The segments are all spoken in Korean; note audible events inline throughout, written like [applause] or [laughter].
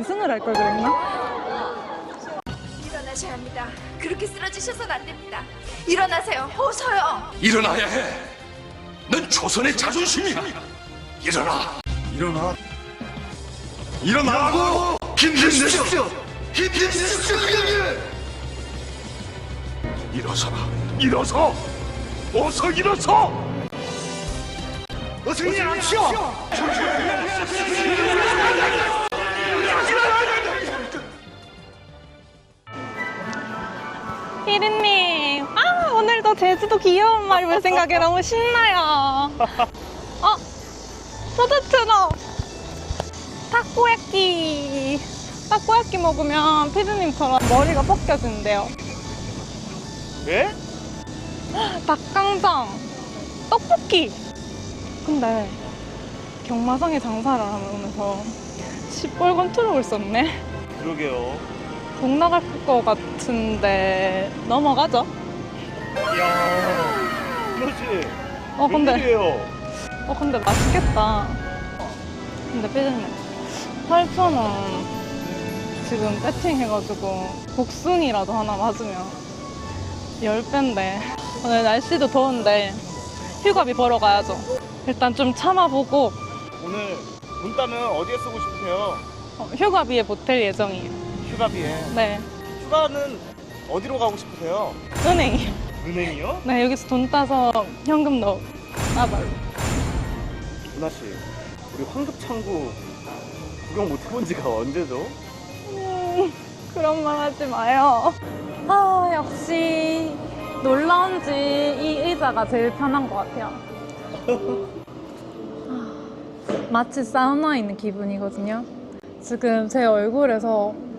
완승을 할 걸 그랬나? 일어나셔야 합니다. 그렇게 쓰러지셔서는 안 됩니다. 일어나세요. 어서요. 일어나야 해. 넌 조선의 자존심이야. 일어나. 일어나. 일어나라고! 힘내십시오. 힘내십시오, 일어서라. 일어서. 어서 일어서. 어서 일어나십시오! 피디님, 아 오늘도 제주도 귀여운 말 볼 생각에 너무 신나요. [laughs] 어, 푸드 트럭 타코야끼. 타코야끼 먹으면 피디님처럼 머리가 벗겨진대요. 네? 닭강정, 떡볶이. 근데 경마상에 장사를 하면서 시뻘건 트럭을 썼네. 그러게요. 목 나갈 것 같은데 넘어가죠? 이야. 그렇지. 어 근데 웬일이에요? 어 근데 맛있겠다. 근데 피디님 8,000원 지금 세팅해가지고 복순이라도 하나 맞으면 10배인데 오늘 날씨도 더운데 휴가비 벌어 가야죠. 일단 좀 참아보고 오늘 돈 따면 어디에 쓰고 싶으세요? 어, 휴가비에 보탤 예정이에요. 휴가비에. 네, 휴가는 어디로 가고 싶으세요? 은행이요. 은행이요? 네, 여기서 돈 따서 현금 넣어. 나봐요. 은하 씨, 우리 황급창구 구경 못 해본 지가 언제죠? 음, 그런 말 하지 마요. 아, 역시 놀라운지 이 의자가 제일 편한 것 같아요. 아, 마치 사우나에 있는 기분이거든요. 지금 제 얼굴에서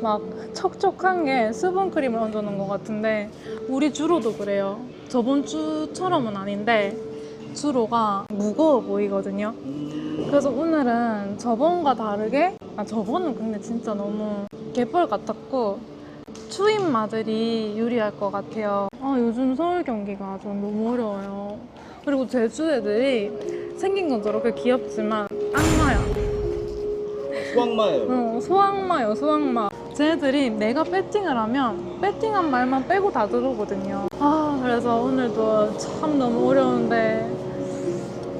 막 촉촉한 게 수분 크림을 얹어놓은 것 같은데 우리 주로도 그래요. 저번 주처럼은 아닌데 주로가 무거워 보이거든요. 그래서 오늘은 저번과 다르게 아 저번은 근데 진짜 너무 개펄 같았고 추임마들이 유리할 것 같아요. 아 요즘 서울 경기가 좀 너무 어려워요. 그리고 제주 애들이 생긴 건 저렇게 귀엽지만 악마야. 수학마예요. 어, 소악마요 소악마. 쟤들이 내가 배팅을 하면 배팅한 말만 빼고 다 들어오거든요. 아 그래서 오늘도 참 너무 어려운데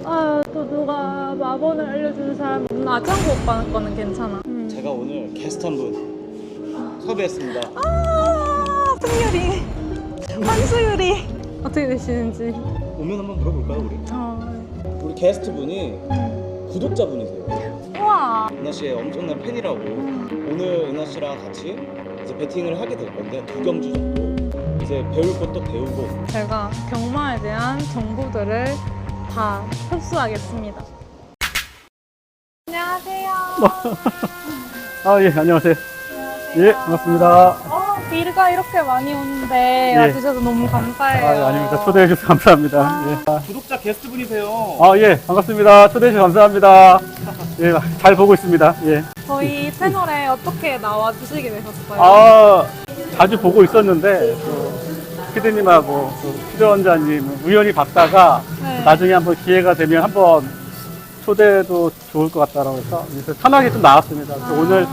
아 또 누가 마번을 알려주는 사람 없나? 아창구 오빠 거는 괜찮아. 음. 제가 오늘 게스트 한분 섭외했습니다. 아 승유리 한수유리 어떻게 되시는지. 오면 한번 물어볼까요, 우리? 어. 우리 게스트 분이 구독자분이세요. 우와. 은하 씨의 엄청난 팬이라고 오늘 은하 씨랑 같이 이제 배팅을 하게 될 건데 두 경주 정도 이제 배울 것도 배우고 제가 경마에 대한 정보들을 다 흡수하겠습니다. 안녕하세요. 아, 예, 안녕하세요. 예, 반갑습니다. 어, 비가 이렇게 많이 오는데 예. 와주셔서 너무 아, 감사해요. 예, 아닙니다. 초대해 주셔서 감사합니다. 예. 아, 구독자 게스트 분이세요. 아, 예, 반갑습니다. 초대해 주셔서 감사합니다. 예, 잘 보고 있습니다. 예. 저희 채널에 어떻게 나와 주시게 되셨어요? 아, 자주 보고 있었는데, 또, 피디님하고 또 필요원자님 우연히 봤다가 네. 나중에 한번 기회가 되면 한번 초대도 좋을 것 같다라고 해서 그래서 편하게 좀 나왔습니다. 그래서 아. 오늘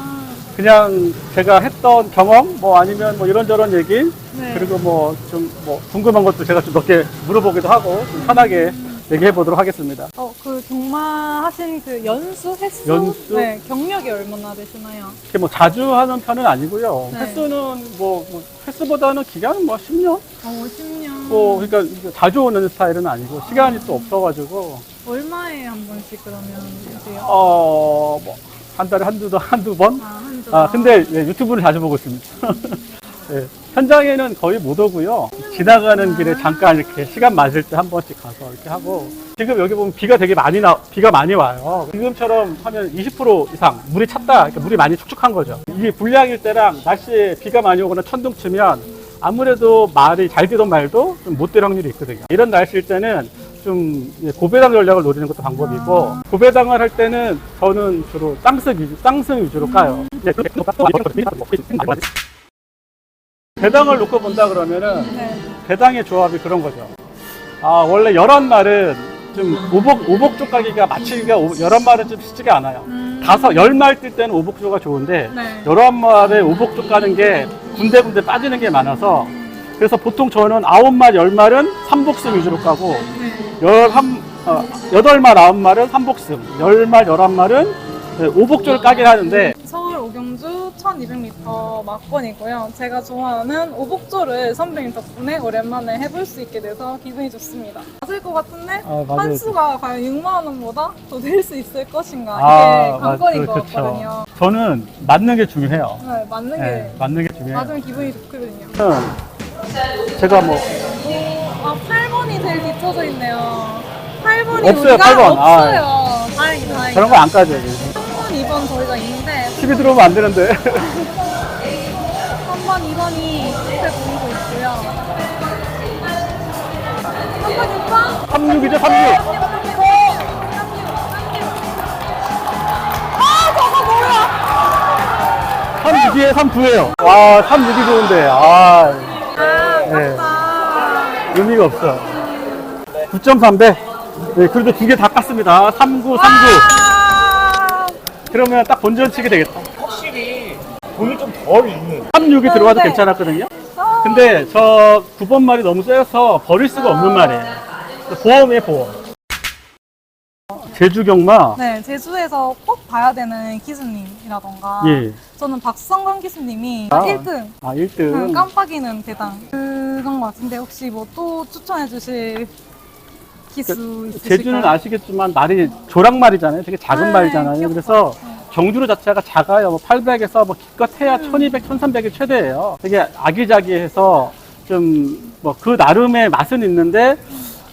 그냥 제가 했던 경험, 뭐 아니면 뭐 이런저런 얘기, 네. 그리고 뭐 좀 뭐 궁금한 것도 제가 좀 몇 개 물어보기도 하고 좀 편하게 얘기해 보도록 하겠습니다. 어, 그 경마 하신 그 연수 횟수? 연수? 네, 경력이 얼마나 되시나요? 이렇게 뭐 자주 하는 편은 아니고요. 네. 횟수는 뭐, 뭐 횟수보다는 기간은 뭐 10년? 어, 10년. 뭐 그러니까 이게 자주 오는 스타일은 아니고 시간이 또 없어가지고 얼마에 한 번씩 그러면 주세요? 어 뭐 한 달에 한두 번- 한두 번. 아, 한 주. 아 근데 예, 유튜브를 자주 보고 있습니다. [laughs] 예, 현장에는 거의 못 오고요. 지나가는 길에 잠깐 이렇게 시간 맞을 때 한 번씩 가서 이렇게 하고 지금 여기 보면 비가 되게 많이 나 비가 많이 와요. 지금처럼 하면 20% 이상 물이 찼다. 그러니까 물이 많이 축축한 거죠. 이게 불량일 때랑 날씨에 비가 많이 오거나 천둥 치면 아무래도 말이 잘 되던 말도 좀 못 될 확률이 있거든요. 이런 날씨일 때는 좀 예, 고배당 전략을 노리는 것도 방법이고 고배당을 할 때는 저는 주로 땅승 위주, 땅승 위주로 까요. 예, 배당을 놓고 본다 그러면은 네. 배당의 조합이 그런 거죠. 아, 원래 열한 말은 좀 오복 오복 조 가기가 맞추기가 오- 여러 마리 좀 쉽지가 않아요. 음. 다섯 열 마리 뛸 때는 오복조가 좋은데 네. 여러 마리 오복조 가는 게 군데군데 빠지는 게 많아서 그래서 보통 저는 아홉 마리 열 마리는 삼복승 위주로 가고 네. 열한 어, 여덟 마리 아홉 마리는 삼복승 열 마리 열한 네, 오복조를 까긴 하는데 서울 오경주 1200m 막권이고요. 제가 좋아하는 오복조를 선배님 덕분에 오랜만에 해볼 수 있게 돼서 기분이 좋습니다. 맞을 것 같은데 아, 맞아요. 한수가 과연 6만 원보다 더 낼 수 있을 것인가 아, 이게 관건인 맞- 것 그렇죠. 같거든요. 저는 맞는 게 중요해요. 네, 맞는 게 네, 맞는 게 중요해요. 맞으면 기분이 좋거든요. 저는 제가 뭐 아 8번이 제일 뒤쳐져 있네요. 8번이 없어요, 우리가 8번. 아. 없어요. 다행이다. 다행이다. 그런 거 안 까져요. 3번, 2번 저희가 있는데 TV 들어오면 안 되는데. 3번, 2번이 옆에 보이고 있고요. 3번, 6번? 36이죠, 36. 아, 저거 뭐야? 36이에 39예요. 와, 36이 좋은데. 아, 아, 네. 맞다. 의미가 없어. 9.3배. 네, 그래도 두 개 다 깠습니다. 39, 39. 아, 그러면 딱 본전치기 되겠다. 확실히 돈이 좀덜 있는 36이 들어와도 네. 괜찮았거든요. 아. 근데 저 9번 말이 너무 세서 버릴 수가 없는 말이에요. 보험에 보험. 제주 경마. 네, 제주에서 꼭 봐야 되는 기수님이라던가. 예. 저는 박성건 기수님이 아. 1등. 아, 1등. 응, 깜빡이는 대당. 그런 것 같은데 혹시 뭐 또 추천해 주실 기수 있으실까요? 그 제주는 아시겠지만 말이 조랑말이잖아요. 되게 작은 네, 말이잖아요. 귀엽다. 그래서 네. 경주로 자체가 작아요. 뭐 800에서 뭐 기껏 해야 1200, 1300이 최대예요. 되게 아기자기해서 좀 뭐 그 나름의 맛은 있는데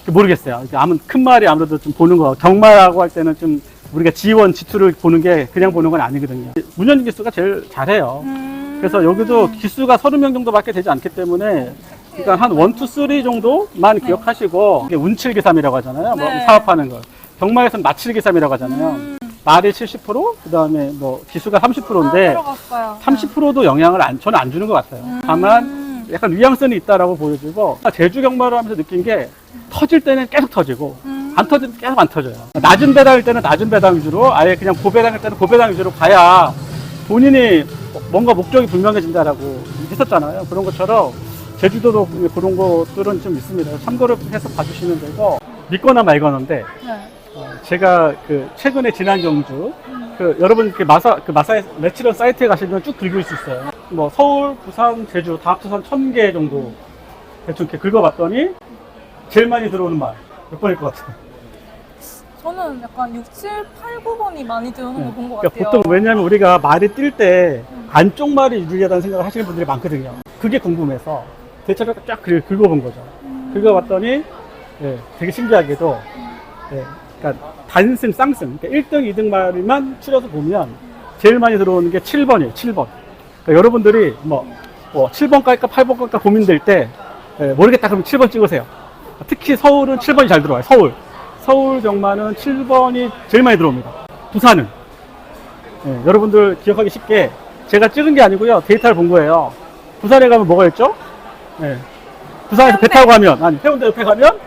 모르겠어요. 아무 큰 말이 아무래도 좀 보는 거 경마라고 할 때는 좀 우리가 지원 지투를 보는 게 그냥 보는 건 아니거든요. 문현진 기수가 제일 잘해요. 음. 그래서 여기도 기수가 30명 정도밖에 되지 않기 때문에 그러니까 한 원, 투, 쓰리 정도만 기억하시고 이게 운칠기삼이라고 하잖아요. 뭐 네. 사업하는 거. 경마에서는 마칠기삼이라고 하잖아요. 음. 말이 70%, 그 다음에 뭐 기수가 아, 30%인데 들어갔어요. 30%도 영향을 안 저는 안 주는 것 같아요. 음. 다만 약간 위양성이 있다라고 보여지고 제주 경마를 하면서 느낀 게 터질 때는 계속 터지고 음. 안 터질 때 계속 안 터져요. 낮은 배당일 때는 낮은 배당 위주로 아예 그냥 고배당일 때는 고배당 위주로 가야 본인이 뭔가 목적이 분명해진다라고 했었잖아요. 그런 것처럼 제주도도 그런 것들은 좀 있습니다. 참고를 해서 봐주시면 되고 믿거나 말거나인데 네. 어, 제가 그 최근에 지난 경주 그 여러분 그 마사 그 마사 매치런 사이트에 가시면 쭉 긁을 수 있어요. 뭐 서울, 부산, 제주 다 합쳐서 천개 정도 대충 이렇게 긁어봤더니 제일 많이 들어오는 말 몇 번일 것 같아요. 저는 약간 6, 7, 8, 9번이 많이 들어오는 거 본 것 그러니까 같아요. 보통 왜냐하면 우리가 말이 뛸 때 안쪽 말이 유리하다는 생각을 하시는 분들이 많거든요. 그게 궁금해서 대체로 쫙 긁- 긁어본 거죠. 긁어봤더니 예, 되게 신기하게도 예, 그러니까 단승, 쌍승, 그러니까 1등, 2등 말만 추려서 보면 제일 많이 들어오는 게 7번이에요. 7번. 그러니까 여러분들이 뭐, 뭐 7번 깔까 8번 깔까 고민될 때 예, 모르겠다 그러면 7번 찍으세요. 특히 서울은 7번이 잘 들어와요. 서울. 서울 경마는 7번이 제일 많이 들어옵니다. 부산은 예, 여러분들 기억하기 쉽게 제가 찍은 게 아니고요. 데이터를 본 거예요. 부산에 가면 뭐가 있죠? 예. 부산에서 배 타고 가면, 아니, 해운대 옆에 가면,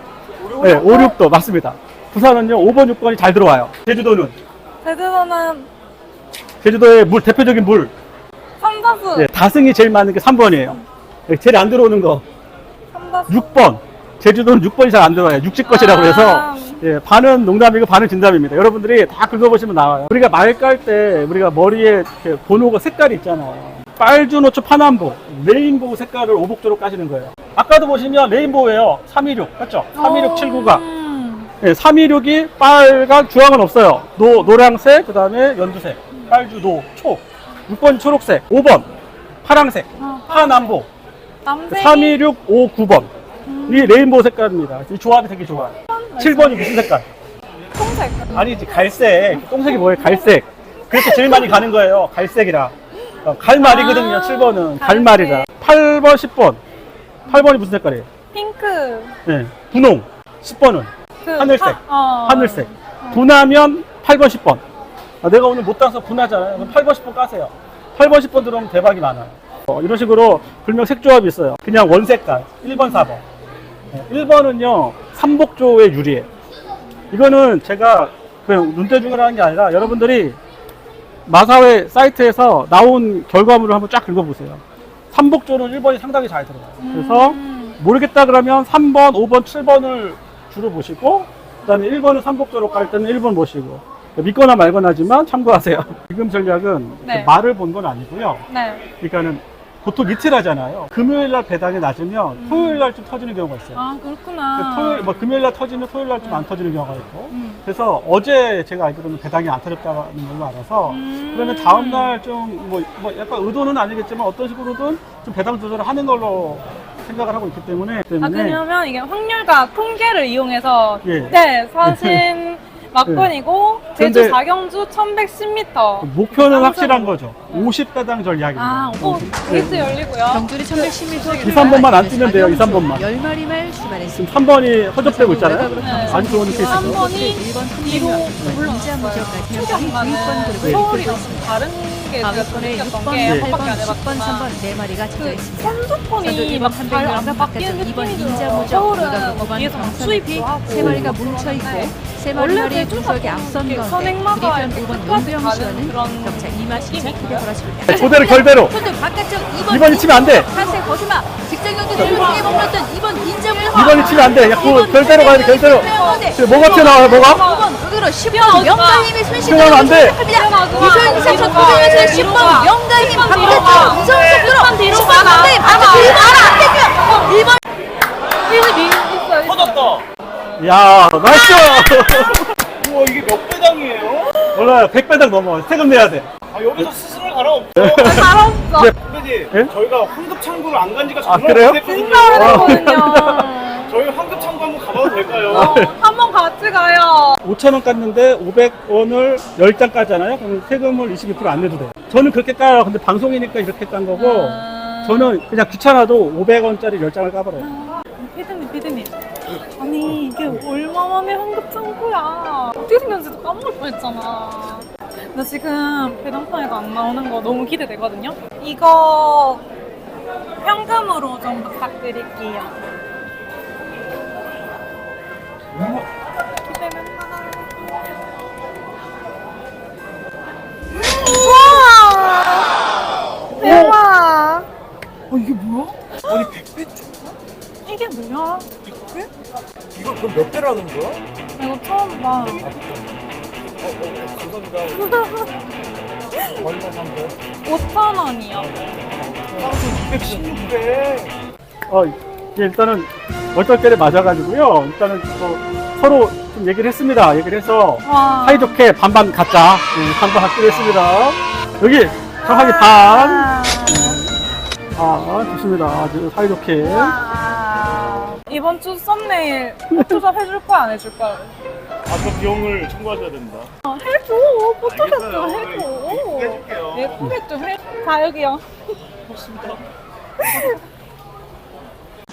예, 5, 6도, 맞습니다. 부산은요, 5번, 6번이 잘 들어와요. 제주도는, 제주도는 제주도의 물, 대표적인 물, 삼다수. 예, 다승이 제일 많은 게 3번이에요. 제일 안 들어오는 거, 삼다수. 6번. 제주도는 6번이 잘 안 들어와요. 육지것이라고 아. 해서, 예, 반은 농담이고 반은 진담입니다. 여러분들이 다 긁어보시면 나와요. 우리가 말 깔 때, 우리가 머리에 이렇게 번호가 색깔이 있잖아요. 빨주노초 파남보, 레인보우 색깔을 오복조로 까시는 거예요. 아까도 보시면 레인보우예요. 326, 맞죠? 326, 79가. 음. 네, 326이 빨간, 주황은 없어요. 노, 노랑색, 그 다음에 연두색. 빨주, 노, 초. 6번 초록색. 5번 파랑색. 어, 파남보. 남색이 326, 5, 9번. 이 레인보우 색깔입니다. 이 조합이 되게 좋아요. 7번이 무슨 색깔? 통색. 아니지, 갈색. 똥색이 뭐예요? 갈색. 그래서 제일 많이 가는 거예요. 갈색이라. 어, 갈말이거든요, 아, 7번은. 갈색. 갈말이라. 8번, 10번. 8번이 무슨 색깔이에요? 핑크. 네, 분홍. 10번은 그 하늘색. 하- 어. 하늘색. 분하면 8번, 10번. 아, 내가 오늘 못 따서 분하잖아요. 그럼 8번, 10번 까세요. 8번, 10번 들어오면 대박이 많아요. 어, 이런 식으로 불명 색조합이 있어요. 그냥 원색깔. 1번, 4번. 1번은요, 삼복조의 유리예요. 이거는 제가 그냥 눈대중을 하는 게 아니라 여러분들이 마사회 사이트에서 나온 결과물을 한번 쫙 긁어보세요. 삼복조는 1번이 상당히 잘 들어가요. 그래서 음. 모르겠다 그러면 3번, 5번, 7번을 주로 보시고 그다음에 1번은 삼복조로 갈 때는 1번 보시고 믿거나 말거나 하지만 참고하세요. [laughs] 지금 전략은 네. 말을 본 건 아니고요. 네. 그러니까는 보통 이틀 하잖아요. 금요일 날 배당이 낮으면 토요일 날 좀 터지는 경우가 있어요. 아 그렇구나. 토요일, 뭐 금요일 날 터지면 토요일 날 좀안 터지는 경우가 있고. 음. 그래서 어제 제가 알기로는 배당이 안 터졌다는 걸로 알아서 음. 그러면 다음 날 좀 뭐 뭐 약간 의도는 아니겠지만 어떤 식으로든 좀 배당 조절을 하는 걸로 생각을 하고 있기 때문에 아 때문에 그러면 이게 확률과 통계를 이용해서 예. 네 사신 [laughs] 막군이고 제주 근데- 사경주 1110m 목표는 확실한 거죠. 50배당 전략입니다. 아, 오, 게이트 열리고요. 경주리 1110m 2, 3번만 안 뛰면 돼요. 2, 3번만. 10마리말 출발했습니다. 지금 3번이 허접되고 있잖아요. 네. 안 좋은 케이스. 3번이 1번 뒤로 인자 물러났어요. 무적까지 충격만은 좀 다른 게 느꼈던 6번, 게 8번, 한밖에 안 10번, 해봤지만 3번 4마리가 쳐져 그 있습니다. 선두폰이 먼저 막 1번 잘 300명 앞에 바뀌는 바깥쪽 2번 느낌이 인자 들어요. 무적 서울은 그다음 뭐 5번 뒤에서 막 경선피 수입도 하고 세 마리가 뭉쳐 있고 네. 세 원래 마리 그 분석이 앞선 가운데 선행마가 그리편 이렇게 5번 끝까지 용병 가는 시와는 그런 격차 2마 시차 크게. 돌아집니다. 조대로 결대로. 바깥쪽 2번 이번이 치면 안 돼. 파세 거주마 직전 경기 머물렀던 2번 인자 무적 2번이 치면 안 돼. 야, 그거 결대로 가야 돼, 결대로. 뭐가 튀어나와요, 뭐가? 5번 의도로 10번 명가님이 손실을 튀어나오면 안 돼. 이소영 첫 도전 에서 10번 명가님 바깥쪽 이성 속도로 뒤로 첫 가라. 명가님 바깥쪽 1번 안 되죠. 1번 야, 나이스! 우와 이게 몇 배당이에요? 몰라요. 100배당 넘어. 세금 내야 돼. 아 여기서 스스로 가라 없죠? 잘했어. 선배님 예? 저희가 황급 창구를 안 간 지가 아, 정말 그래요? 오래됐거든요 잘했거든요. 저희 황급 창구 한번 가봐도 될까요? 같이 가요. 5,000원 깠는데 500원을 10장 깠잖아요. 그럼 세금을 22%안 내도 돼요. 저는 그렇게 까요. 근데 방송이니까 이렇게 깐 거고, 아. 저는 그냥 귀찮아도 500원짜리 10장을 까버려요. 피디님, 피디님. 아니, 이게 얼마만에 황급 창구야. 어떻게 생겼는지도 까먹을 뻔했잖아. 나 지금 배당판에도 안 나오는 거 너무 기대되거든요? 이거 현금으로 좀 부탁드릴게요. 기 그럼 몇 배라는 거야? 이거 처음 봐. 어, 어, 감사합니다 얼마 산 거? 5천 원이요. 216배 어, 이게 일단은 얼떨결에 맞아가지고요. 일단은 뭐 서로 좀 얘기를 했습니다. 얘기를 해서 와. 사이좋게 반반 갖자. 네, 반반 갖기로 했습니다. 여기 정확히 반. 아. 아, 좋습니다. 아주 사이좋게. 와. 이번 주 썸네일 포토샵 해줄 거야 안 해줄 거야? 아그 비용을 청구하셔야 됩니다 아, 해줘. 포토샵 좀 알겠어요. 해줘. 해줄게요. 예쁘게 좀 해. 자 여기요. [laughs]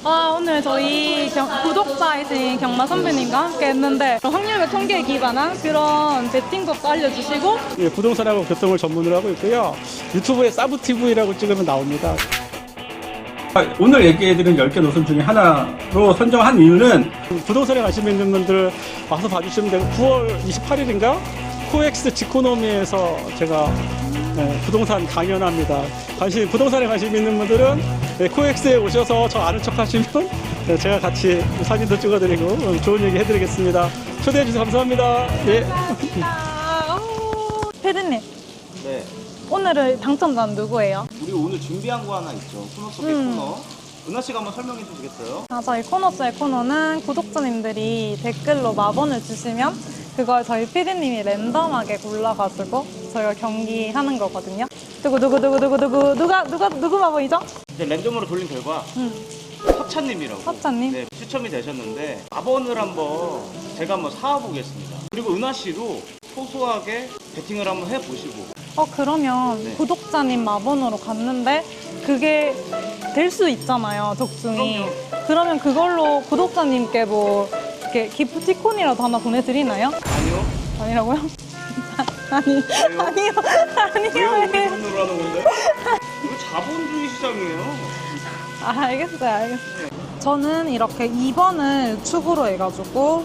아, 오늘 저희 경- 구독자이신 경마 선배님과 함께 했는데 확률과 통계에 기반한 그런 베팅법도 알려주시고 예, 부동산하고 교통을 전문으로 하고 있고요. 유튜브에 사브TV라고 찍으면 나옵니다. 아, 오늘 얘기해드린 10개 노선 중에 하나로 선정한 이유는 부동산에 관심 있는 분들 와서 봐주시면 되고 9월 28일인가 코엑스 지코노미에서 제가 네, 부동산 강연합니다. 관심 부동산에 관심 있는 분들은 네, 코엑스에 오셔서 저 아는 척 하시면 네, 제가 같이 사진도 찍어드리고 어, 좋은 얘기 해드리겠습니다. 초대해 주셔서 감사합니다. 예. 패드님 네 오늘의 당첨자는 누구예요? 우리 오늘 준비한 거 하나 있죠 코너 속의 음. 코너 은하 씨가 한번 설명해 주시겠어요? 아, 저희 코너 속의 코너는 구독자님들이 댓글로 마번을 주시면 그걸 저희 PD님이 랜덤하게 골라가지고 저희가 경기하는 거거든요. 누구 누구 누구 누구 누구 누가 누가 누구 마번이죠? 이제 랜덤으로 돌린 결과 음. 서찬님이라고 서찬님? 네, 추첨이 되셨는데 4번을 한번 제가 한번 사와보겠습니다 그리고 은하 씨도 소소하게 배팅을 한번 해보시고 어 그러면 네. 구독자님 마번으로 갔는데 그게 될 수 있잖아요 적중이. 그럼요. 그러면 그걸로 구독자님께 뭐 이렇게 기프티콘이라도 하나 보내드리나요? 아니요 아니라고요? [laughs] 아니 아니요 왜요? 아니요. 우리 돈으로 하는 건데? 이거 자본주의 시장이에요 아, 알겠어요, 알겠어요. 저는 이렇게 2번을 축으로 해가지고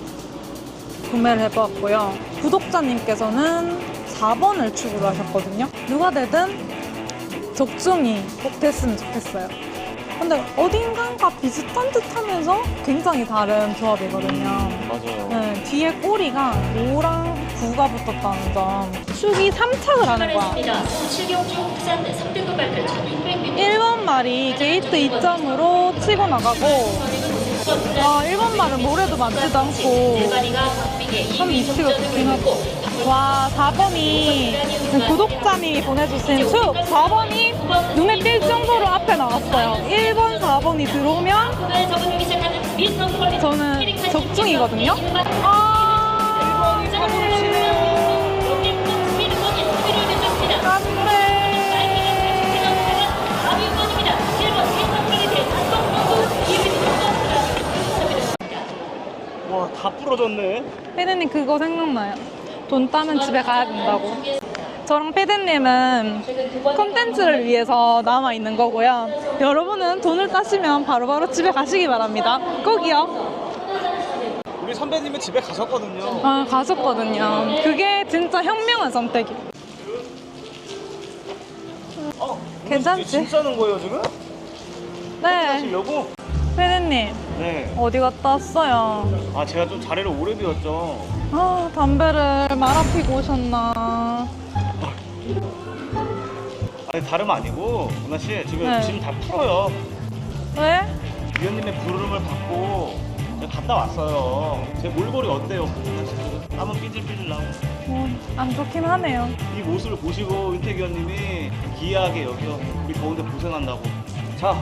구매를 해보았고요. 구독자님께서는 4번을 추구를 하셨거든요. 누가 되든 적중이 꼭 됐으면 좋겠어요. 근데 어딘가가 비슷한 듯 하면서 굉장히 다른 조합이거든요. 맞아요. 네, 뒤에 꼬리가 노랑 구가 붙었다는 점. 축이 3착을 하는 거야. 실경주 국산 3등급 발표 1200m 1번 말이 게이트 2점으로 치고 나가고 아 1번 말은 모래도 많지도 않고. 한 20kg 좋긴 하고. 와 4번이 구독자님이 보내주신 축 4번이 눈에 띌 정도로 앞에 나갔어요. 1번 4번이 들어오면 저는 적중이거든요. 아 1번이 로켓급 와, 다 부러졌네. 피디님 그거 생각나요. 돈 따면 집에 가야 된다고. 저랑 피디님은 콘텐츠를 위해서 남아 있는 거고요. 여러분은 돈을 따시면 바로바로 집에 가시기 바랍니다. 꼭이요. 우리 선배님은 집에 가셨거든요. 아, 가셨거든요. 그게 진짜 현명한 선택이에요. 어, 괜찮지? 짐 싸는 거예요, 지금? 네? 피디님 네. 어디 갔다 왔어요? 아, 제가 좀 자리를 오래 비웠죠. 아, 담배를 말아 피고 오셨나? 아니, 다름 아니고, 은하 씨, 지금 네. 짐 다 풀어요. 왜? 위원님의 부름을 받고 제가 갔다 왔어요. 제 몰골이 어때요? 은하 씨 지금 땀은 삐질삐질 나고. 뭐, 안 좋긴 하네요. 이 모습을 보시고 윤택 위원님이 기이하게 여겨. 우리 더운데 고생한다고. 자,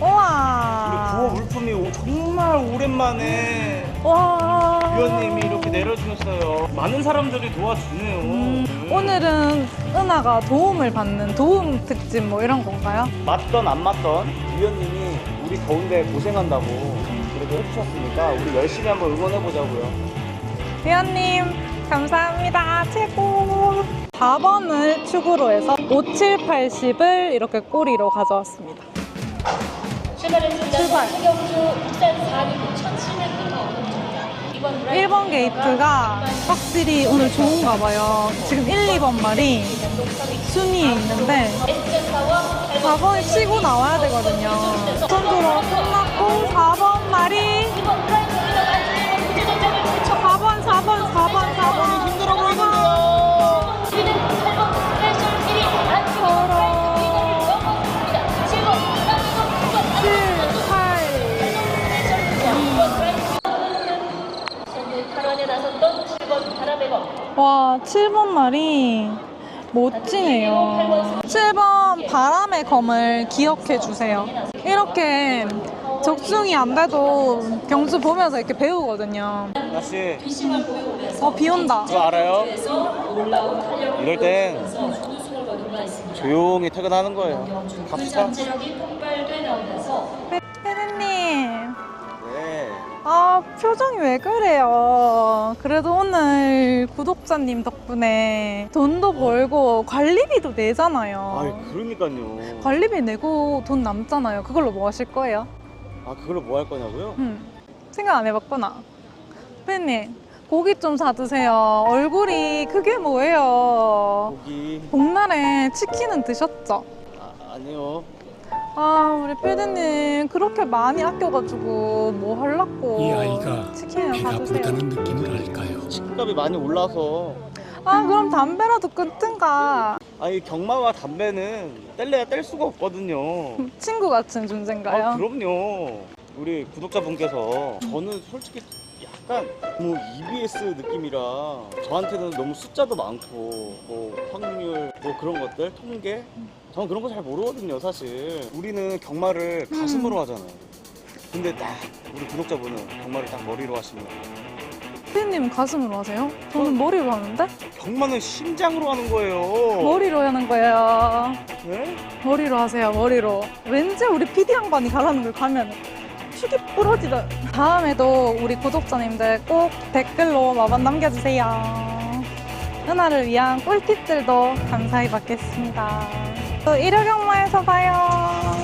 우와. 구호 물품이 오- 정말 오랜만에 와. 위원님이 이렇게 내려주셨어요. 많은 사람들이 도와주네요. 네. 오늘은 은하가 도움을 받는 도움 특집 뭐 이런 건가요? 맞던 안 맞던 위원님이 우리 더운데 고생한다고 그래도 해주셨으니까 우리 열심히 한번 응원해보자고요. 위원님 감사합니다 최고 4번을 축으로 해서 5, 7, 80을 이렇게 꼬리로 가져왔습니다 출발했습니다. 출발. 실경주 국산 4위 1700m 이번 1번 게이트가 확실히 오늘 좋은가 봐요. 지금 1, 2번 말이 순위에 있는데 4번이 치고 나와야 되거든요. 선두로 끝났고 4번 말이 4번 4번 4번 4번 와, 7번 말이 멋지네요. 7번 바람의 검을 기억해 주세요. 이렇게 적중이 안 돼도 경주 보면서 이렇게 배우거든요. 은하 씨, 어, 비 온다. 그거 알아요? 이럴 땐 조용히 퇴근하는 거예요. 갑시다. 아, 표정이 왜 그래요? 그래도 오늘 구독자님 덕분에 돈도 벌고 관리비도 내잖아요. 아이, 그러니까요. 관리비 내고 돈 남잖아요. 그걸로 뭐 하실 거예요? 아, 그걸로 뭐 할 거냐고요? 음, 생각 안 해봤구나. 팬님, 고기 좀 사드세요. 얼굴이 그게 뭐예요? 고기. 복날에 치킨은 드셨죠? 아, 아니요. 아, 우리 피디님 그렇게 많이 아껴가지고 뭐 할라고 이 아이가 치킨이나 배가 사주세요. 부르다는 느낌을 알까요? 식값이 많이 올라서 아, 그럼 담배라도 끊든가. 아니 경마와 담배는 뗄래야 뗄 수가 없거든요. 친구 같은 존재인가요? 아, 그럼요. 우리 구독자분께서 저는 솔직히 약간 뭐 EBS 느낌이라 저한테는 너무 숫자도 많고 뭐 확률 뭐 그런 것들 통계 저는 그런 거 잘 모르거든요 사실 우리는 경마를 가슴으로 하잖아요 근데 딱 우리 구독자분은 경마를 딱 머리로 하시면 피디님 가슴으로 하세요? 저는 머리로 하는데? 경마는 심장으로 하는 거예요 머리로 하는 거예요. 네? 머리로 하세요, 머리로. 왠지 우리 PD 양반이 가라는 걸 가면 축이 부러지다. 다음에도 우리 구독자님들 꼭 댓글로 마만 남겨주세요. 은하를 위한 꿀팁들도 감사히 받겠습니다. 또 일요경마에서 봐요.